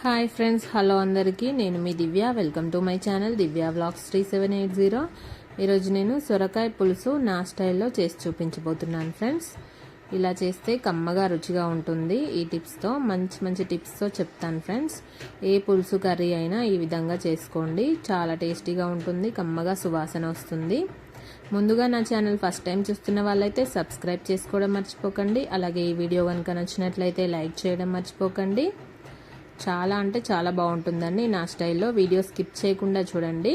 Hi friends hello అందరికీ. నేను మీ Divya. Welcome to my channel Divya blogs three seven eight zero ఈరోజు నేను సొరకాయ పులుసు నా స్టైల్లో చేసి చూపించబోతున్నాను ఫ్రెండ్స్ ఇలా చేస్తే కమ్మగా రుచిగా ఉంటుంది. ఈ టిప్స్తో మంచి మంచి టిప్స్తో చెప్తాను ఫ్రెండ్స్ ఏ పులుసు కర్రీ అయినా ఈ విధంగా చేసుకోండి. చాలా టేస్టీగా ఉంటుంది కమ్మగా సువాసన వస్తుంది. ముందుగా నా ఛానల్ ఫస్ట్ టైం చూస్తున్న వాళ్ళైతే సబ్స్క్రైబ్ చేసుకోవడం మర్చిపోకండి. అలాగే ఈ వీడియో కనుక నచ్చినట్లయితే లైక్ చేయడం మర్చిపోకండి. చాలా అంటే చాలా బాగుంటుందండి. నా స్టైల్లో వీడియో స్కిప్ చేయకుండా చూడండి.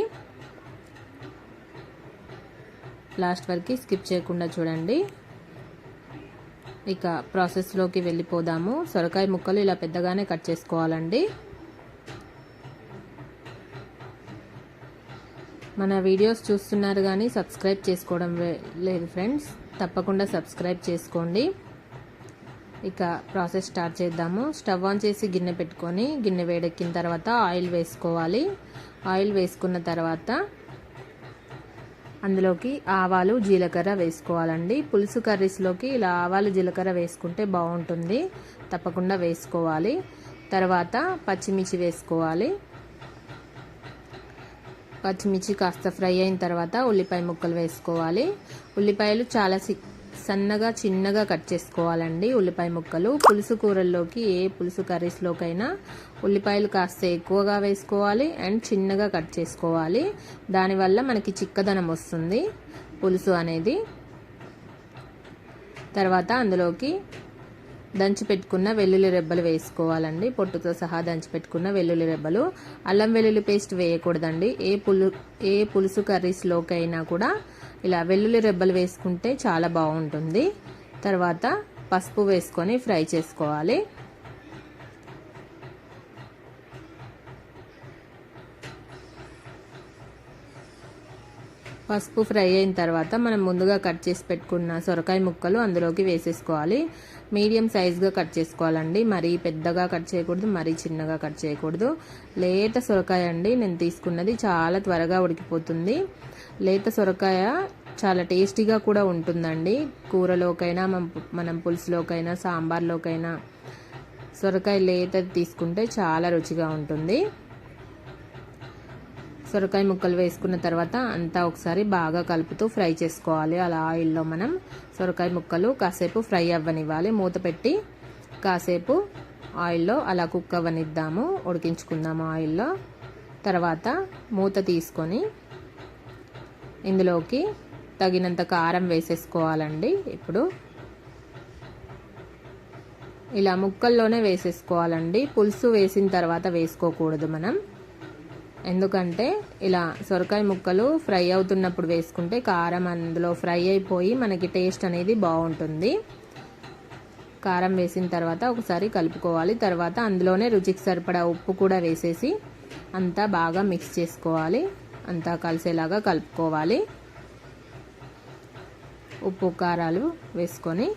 లాస్ట్ వరకు స్కిప్ చేయకుండా చూడండి. ఇక ప్రాసెస్లోకి వెళ్ళిపోదాము. సొరకాయ ముక్కలు ఇలా పెద్దగానే కట్ చేసుకోవాలండి. మన వీడియోస్ చూస్తున్నారు కానీ సబ్స్క్రైబ్ చేసుకోవడం లేదు ఫ్రెండ్స్. తప్పకుండా సబ్స్క్రైబ్ చేసుకోండి. ఇక ప్రాసెస్ స్టార్ట్ చేద్దాము. స్టవ్ ఆన్ చేసి గిన్నె పెట్టుకొని గిన్నె వేడెక్కిన తర్వాత ఆయిల్ వేసుకోవాలి. ఆయిల్ వేసుకున్న తర్వాత అందులోకి ఆవాలు జీలకర్ర వేసుకోవాలండి. పులుసు కర్రీస్లోకి ఇలా ఆవాలు జీలకర్ర వేసుకుంటే బాగుంటుంది. తప్పకుండా వేసుకోవాలి. తర్వాత పచ్చిమిర్చి వేసుకోవాలి. పచ్చిమిర్చి కాస్త ఫ్రై అయిన తర్వాత ఉల్లిపాయ ముక్కలు వేసుకోవాలి. ఉల్లిపాయలు చాలా సన్నగా చిన్నగా కట్ చేసుకోవాలండి ఉల్లిపాయ ముక్కలు. పులుసు కూరల్లోకి ఏ పులుసు కర్రీస్లోకైనా ఉల్లిపాయలు కాస్త ఎక్కువగా వేసుకోవాలి అండ్ చిన్నగా కట్ చేసుకోవాలి. దానివల్ల మనకి చిక్కదనం వస్తుంది పులుసు అనేది. తర్వాత అందులోకి దంచి పెట్టుకున్న వెల్లుల్లి రెబ్బలు వేసుకోవాలండి. పొట్టుతో సహా దంచి పెట్టుకున్న వెల్లుల్లి రెబ్బలు. అల్లం వెల్లుల్లి పేస్ట్ వేయకూడదండి. ఏ పులు ఏ పులుసు కర్రీస్లోకైనా కూడా ఇలా వెల్లుల్లి రెబ్బలు వేసుకుంటే చాలా బాగుంటుంది. తర్వాత పసుపు వేసుకొని ఫ్రై చేసుకోవాలి. పసుపు ఫ్రై అయిన తర్వాత మనం ముందుగా కట్ చేసి పెట్టుకున్న సొరకాయ ముక్కలు అందులోకి వేసేసుకోవాలి. మీడియం సైజ్గా కట్ చేసుకోవాలండి. మరీ పెద్దగా కట్ చేయకూడదు మరీ చిన్నగా కట్ చేయకూడదు. లేత సొరకాయ అండి. నేను తీసుకున్నది చాలా త్వరగా ఉడికిపోతుంది. లేత సొరకాయ చాలా టేస్టీగా కూడా ఉంటుందండి. కూరలోకైనా మనం పులుసులోకైనా సాంబార్లోకైనా సొరకాయ లేత తీసుకుంటే చాలా రుచిగా ఉంటుంది. సొరకాయ ముక్కలు వేసుకున్న తర్వాత అంతా ఒకసారి బాగా కలుపుతూ ఫ్రై చేసుకోవాలి. అలా ఆయిల్లో మనం సొరకాయ ముక్కలు కాసేపు ఫ్రై అవ్వనివ్వాలి. మూత పెట్టి కాసేపు ఆయిల్లో అలా కుక్ అవ్వనిద్దాము ఉడికించుకుందాము ఆయిల్లో. తర్వాత మూత తీసుకొని ఇందులోకి తగినంత కారం వేసేసుకోవాలండి ఇప్పుడు. ఇలా ముక్కల్లోనే వేసేసుకోవాలండి. పులుసు వేసిన తర్వాత వేసుకోకూడదు మనం. ఎందుకంటే ఇలా సొరకాయ ముక్కలు ఫ్రై అవుతున్నప్పుడు వేసుకుంటే కారం అందులో ఫ్రై అయిపోయి మనకి టేస్ట్ అనేది బాగుంటుంది. కారం వేసిన తర్వాత ఒకసారి కలుపుకోవాలి. తర్వాత అందులోనే రుచికి సరిపడా ఉప్పు కూడా వేసేసి అంతా బాగా మిక్స్ చేసుకోవాలి. అంతా కలిసేలాగా కలుపుకోవాలి. ఉప్పు కారాలు వేసుకొని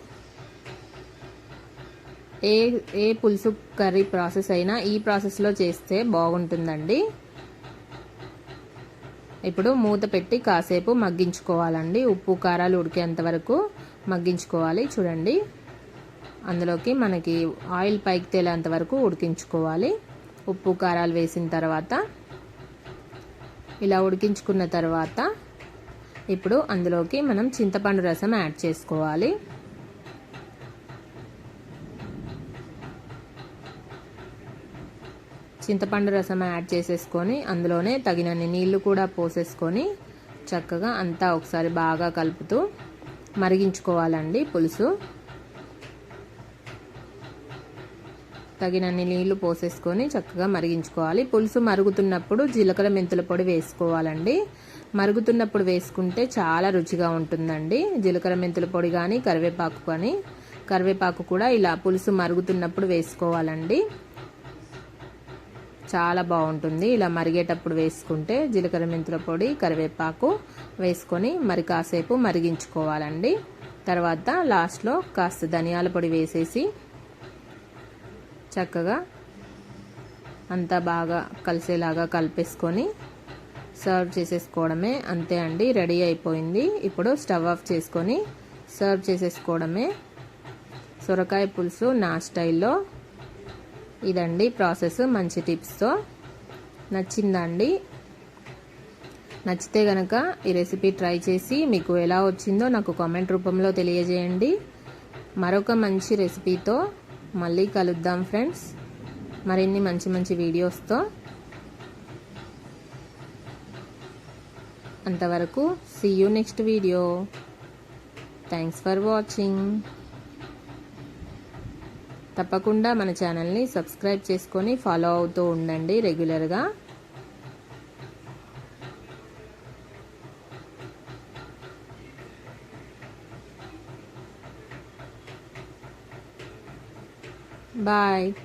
ఏ ఏ పులుసు కర్రీ ప్రాసెస్ అయినా ఈ ప్రాసెస్లో చేస్తే బాగుంటుందండి. ఇప్పుడు మూత పెట్టి కాసేపు మగ్గించుకోవాలండి. ఉప్పు కారాలు ఉడికేంత వరకు మగ్గించుకోవాలి. చూడండి. అందులోకి మనకి ఆయిల్ పైకి తేలేంత వరకు ఉడికించుకోవాలి. ఉప్పు కారాలు వేసిన తర్వాత ఇలా ఉడికించుకున్న తర్వాత ఇప్పుడు అందులోకి మనం చింతపండు రసం యాడ్ చేసుకోవాలి. చింతపండు రసం యాడ్ చేసేసుకొని అందులోనే తగినన్ని నీళ్ళు కూడా పోసేసుకొని చక్కగా అంతా ఒకసారి బాగా కలుపుతూ మరిగించుకోవాలండి పులుసు. తగినన్ని నీళ్ళు పోసేసుకొని చక్కగా మరిగించుకోవాలి. పులుసు మరుగుతున్నప్పుడు జీలకర్ర మెంతుల పొడి వేసుకోవాలండి. మరుగుతున్నప్పుడు వేసుకుంటే చాలా రుచిగా ఉంటుందండి. జీలకర్ర మెంతుల పొడి కానీ కరివేపాకు కానీ కరివేపాకు కూడా ఇలా పులుసు మరుగుతున్నప్పుడు వేసుకోవాలండి. చాలా బాగుంటుంది. ఇలా మరిగేటప్పుడు వేసుకుంటే జీలకర్ర మెంతుల పొడి కరివేపాకు వేసుకొని మరి కాసేపు మరిగించుకోవాలండి. తర్వాత లాస్ట్లో కాస్త ధనియాల పొడి వేసేసి చక్కగా అంతా బాగా కలిసేలాగా కలిపేసుకొని సర్వ్ చేసేసుకోవడమే అంతే అండి రెడీ అయిపోయింది. ఇప్పుడు స్టవ్ ఆఫ్ చేసుకొని సర్వ్ చేసేసుకోవడమే. సొరకాయ పులుసు నా స్టైల్లో. ఇదండి ప్రాసెస్ మంచి టిప్స్తో. నచ్చిందండి నచ్చితే కనుక ఈ రెసిపీ ట్రై చేసి మీకు ఎలా వచ్చిందో నాకు కామెంట్ రూపంలో తెలియజేయండి. మరొక మంచి రెసిపీతో మళ్ళీ కలుద్దాం ఫ్రెండ్స్. మరిన్ని మంచి మంచి వీడియోస్తో అంతవరకు see you next video thanks for watching తప్పకుండా మన ఛానల్ని సబ్స్క్రైబ్ చేసుకొని ఫాలో అవుతూ ఉండండి రెగ్యులర్గా Bye.